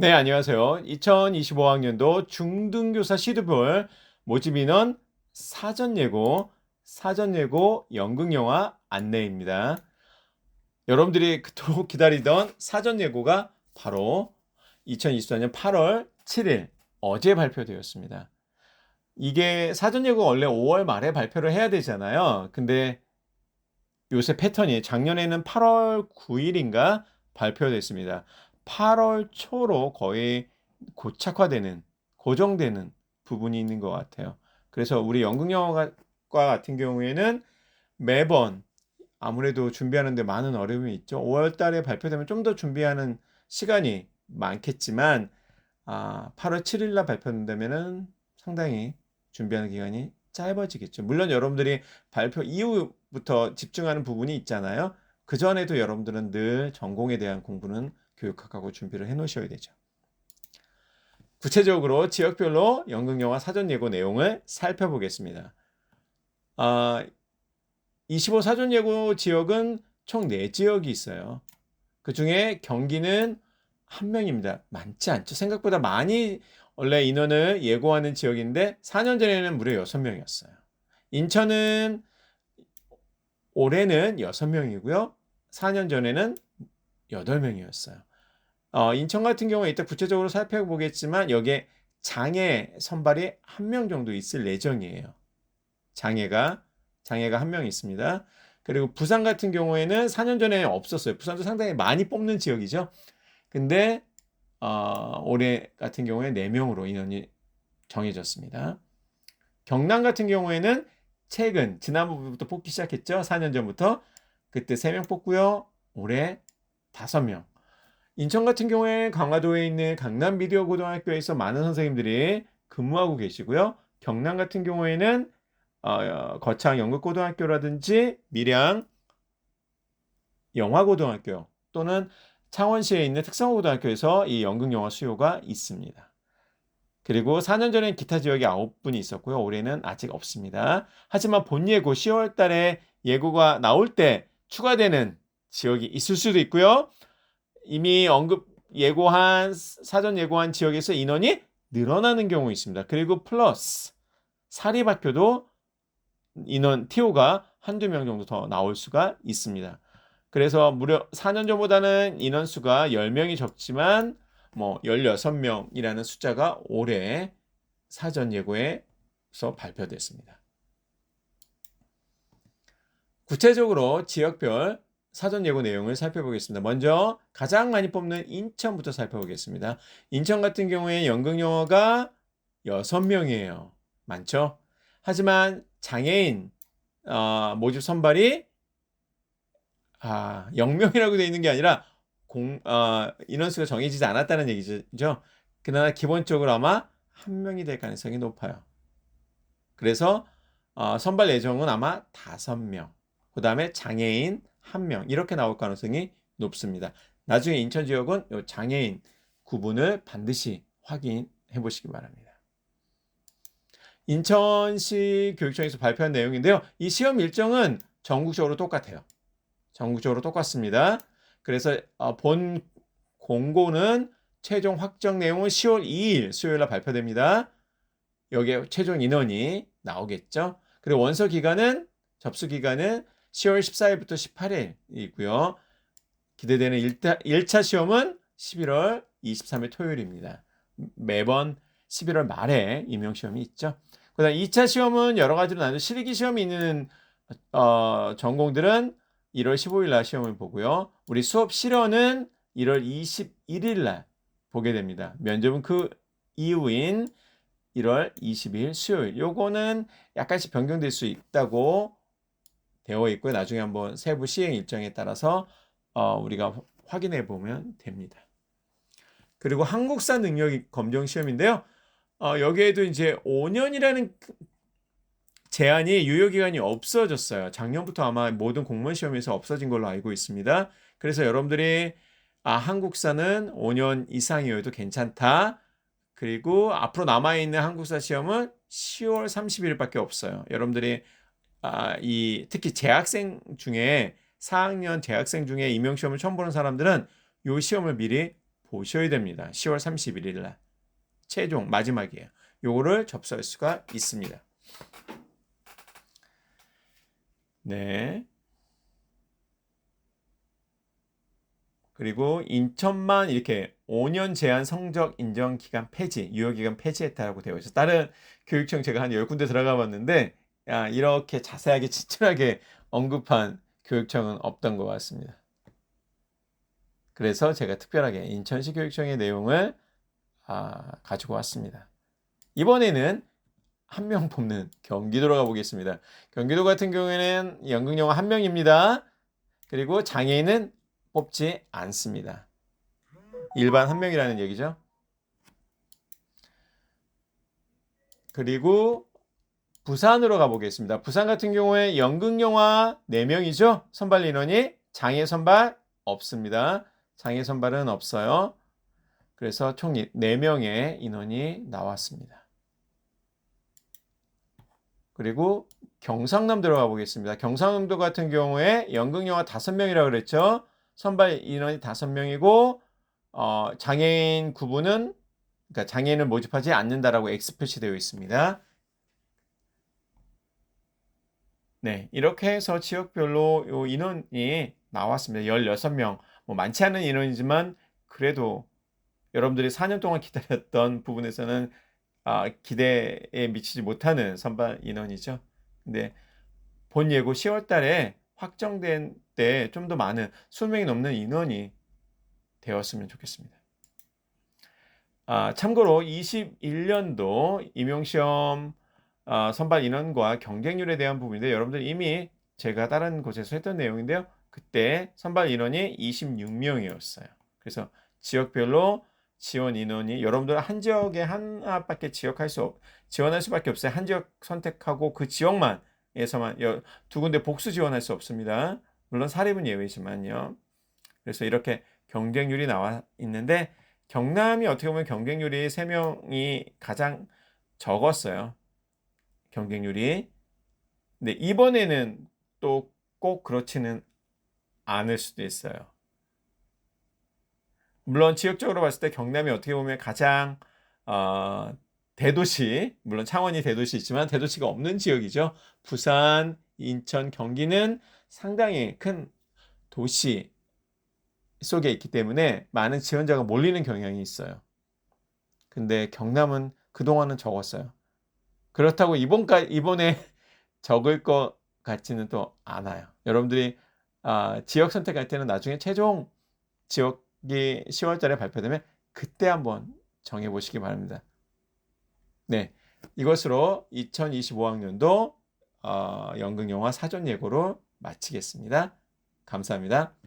네, 안녕하세요. 2025학년도 중등교사 시드볼 모집 인원 사전 예고, 사전 예고 연극영화 안내입니다. 여러분들이 그토록 기다리던 사전 예고가 바로 2024년 8월 7일 어제 발표되었습니다. 이게 사전 예고 원래 5월 말에 발표를 해야 되잖아요. 근데 요새 패턴이 작년에는 8월 9일인가 발표됐습니다. 8월 초로 거의 고착화되는, 고정되는 부분이 있는 것 같아요. 그래서 우리 연극영화과 같은 경우에는 매번 아무래도 준비하는데 많은 어려움이 있죠. 5월 달에 발표되면 좀 더 준비하는 시간이 많겠지만, 아, 8월 7일 날 발표된다면은 상당히 준비하는 기간이 짧아지겠죠. 물론 여러분들이 발표 이후부터 집중하는 부분이 있잖아요. 그 전에도 여러분들은 늘 전공에 대한 공부는 교육학하고 준비를 해 놓으셔야 되죠. 구체적으로 지역별로 연극 영화 사전 예고 내용을 살펴보겠습니다. 아, 25 사전 예고 지역은 총 4지역이 있어요. 그 중에 경기는 한 명입니다. 많지 않죠. 생각보다 많이 원래 인원을 예고하는 지역인데 4년 전에는 무려 6명이었어요. 인천은 올해는 6명이고요. 4년 전에는 8명이었어요. 어, 인천 같은 경우에 이따 구체적으로 살펴보겠지만 여기에 장애 선발이 한 명 정도 있을 예정이에요. 장애가 장애가 한 명 있습니다. 그리고 부산 같은 경우에는 4년 전에 없었어요. 부산도 상당히 많이 뽑는 지역이죠. 근데 어, 올해 같은 경우에 4명으로 인원이 정해졌습니다. 경남 같은 경우에는 최근 지난번부터 뽑기 시작했죠. 4년 전부터 그때 3명 뽑고요. 올해 5명. 인천 같은 경우에 강화도에 있는 강남 미디어 고등학교에서 많은 선생님들이 근무하고 계시고요. 경남 같은 경우에는 어, 거창 연극고등학교라든지 밀양 영화고등학교 또는 창원시에 있는 특성고등학교에서 이 연극 영화 수요가 있습니다. 그리고 4년 전엔 기타 지역에 9분이 있었고요. 올해는 아직 없습니다. 하지만 본 예고 10월 달에 예고가 나올 때 추가되는 지역이 있을 수도 있고요. 이미 언급 예고한 사전 예고한 지역에서 인원이 늘어나는 경우 있습니다. 그리고 플러스 사립학교도 인원 TO가 한두 명 정도 더 나올 수가 있습니다. 그래서 무려 4년 전보다는 인원수가 10명이 적지만 뭐 16명이라는 숫자가 올해 사전 예고에서 발표됐습니다. 구체적으로 지역별 사전 예고 내용을 살펴보겠습니다. 먼저 가장 많이 뽑는 인천부터 살펴보겠습니다. 인천 같은 경우에 연극영화가 6명이에요. 많죠? 하지만 장애인 어, 모집 선발이 아, 0명이라고 되어 있는 게 아니라 공, 어, 인원수가 정해지지 않았다는 얘기죠. 그러나 기본적으로 아마 한 명이 될 가능성이 높아요. 그래서 어, 선발 예정은 아마 다섯 명. 그 다음에 장애인 한명 이렇게 나올 가능성이 높습니다. 나중에 인천 지역은 요 장애인 구분을 반드시 확인해 보시기 바랍니다. 인천시 교육청에서 발표한 내용인데요. 이 시험 일정은 전국적으로 똑같아요. 전국적으로 똑같습니다. 그래서 어, 본 공고는 최종 확정 내용은 10월 2일 수요일 날 발표됩니다. 여기에 최종 인원이 나오겠죠. 그리고 원서 기간은 접수 기간은 10월 14일부터 18일이고요. 기대되는 1차, 1차 시험은 11월 23일 토요일입니다. 매번 11월 말에 임용 시험이 있죠. 그 다음 2차 시험은 여러 가지로 나뉘어 실기 시험이 있는 어, 전공들은 1월 15일 날 시험을 보고요. 우리 수업 실현은 1월 21일 날 보게 됩니다. 면접은 그 이후인 1월 20일 수요일. 요거는 약간씩 변경될 수 있다고 되어 있고요. 나중에 한번 세부 시행 일정에 따라서 어, 우리가 확인해 보면 됩니다. 그리고 한국사 능력 검정 시험인데요. 어, 여기에도 이제 5년이라는 제한이 유효 기간이 없어졌어요. 작년부터 아마 모든 공무원 시험에서 없어진 걸로 알고 있습니다. 그래서 여러분들이 아, 한국사는 5년 이상이어도 괜찮다. 그리고 앞으로 남아 있는 한국사 시험은 10월 30일밖에 없어요. 여러분들이 아, 이 특히 재학생 중에 4학년 재학생 중에 임용 시험을 처음 보는 사람들은 요 시험을 미리 보셔야 됩니다. 10월 31일 날. 최종 마지막이에요. 요거를 접수할 수가 있습니다. 네. 그리고 인천만 이렇게 5년 제한 성적 인정 기간 폐지, 유효 기간 폐지했다라고 되어 있어요. 다른 교육청 제가 한 10군데 들어가 봤는데 야, 이렇게 자세하게 치밀하게 언급한 교육청은 없던 것 같습니다. 그래서 제가 특별하게 인천시 교육청의 내용을 아, 가지고 왔습니다. 이번에는 한 명 뽑는 경기도로 가보겠습니다. 경기도 같은 경우에는 연극영화 한 명입니다. 그리고 장애인은 뽑지 않습니다. 일반 한 명이라는 얘기죠. 그리고 부산으로 가보겠습니다. 부산 같은 경우에 연극영화 4명이죠. 선발 인원이 장애 선발 없습니다. 장애 선발은 없어요. 그래서 총 4명의 인원이 나왔습니다. 그리고 경상남 들어가 보겠습니다. 경상남도 같은 경우에 연극영화 5명이라고 그랬죠. 선발 인원이 5명이고 어, 장애인 구분은 그러니까 장애인을 모집하지 않는다라고 X 표시되어 있습니다. 네, 이렇게 해서 지역별로 요 인원이 나왔습니다. 16명. 뭐 많지 않은 인원이지만 그래도 여러분들이 4년 동안 기다렸던 부분에서는 아, 기대에 미치지 못하는 선발 인원이죠. 근데 본 예고 10월 달에 확정된 때 좀 더 많은 20명이 넘는 인원이 되었으면 좋겠습니다. 아, 참고로 21년도 임용시험 아, 선발 인원과 경쟁률에 대한 부분인데 여러분들 이미 제가 다른 곳에서 했던 내용인데요. 그때 선발 인원이 26명이었어요. 그래서 지역별로 지원 인원이 여러분들 한 지역에 하나밖에 지역할 수 없, 지원할 수밖에 없어요. 한 지역 선택하고 그 지역만에서만 두 군데 복수 지원할 수 없습니다. 물론 사립은 예외지만요. 그래서 이렇게 경쟁률이 나와 있는데 경남이 어떻게 보면 경쟁률이 3명이 가장 적었어요. 경쟁률이. 근데 이번에는 또 꼭 그렇지는 않을 수도 있어요. 물론 지역적으로 봤을 때 경남이 어떻게 보면 가장 어, 대도시, 물론 창원이 대도시있지만 대도시가 없는 지역이죠. 부산, 인천, 경기는 상당히 큰 도시 속에 있기 때문에 많은 지원자가 몰리는 경향이 있어요. 근데 경남은 그동안은 적었어요. 그렇다고 이번까 이번에 적을 것 같지는 또 않아요. 여러분들이 아, 지역 선택할 때는 나중에 최종 지역 이 10월 달에 발표되면 그때 한번 정해 보시기 바랍니다. 네. 이것으로 2025학년도 어, 연극영화 사전 예고로 마치겠습니다. 감사합니다.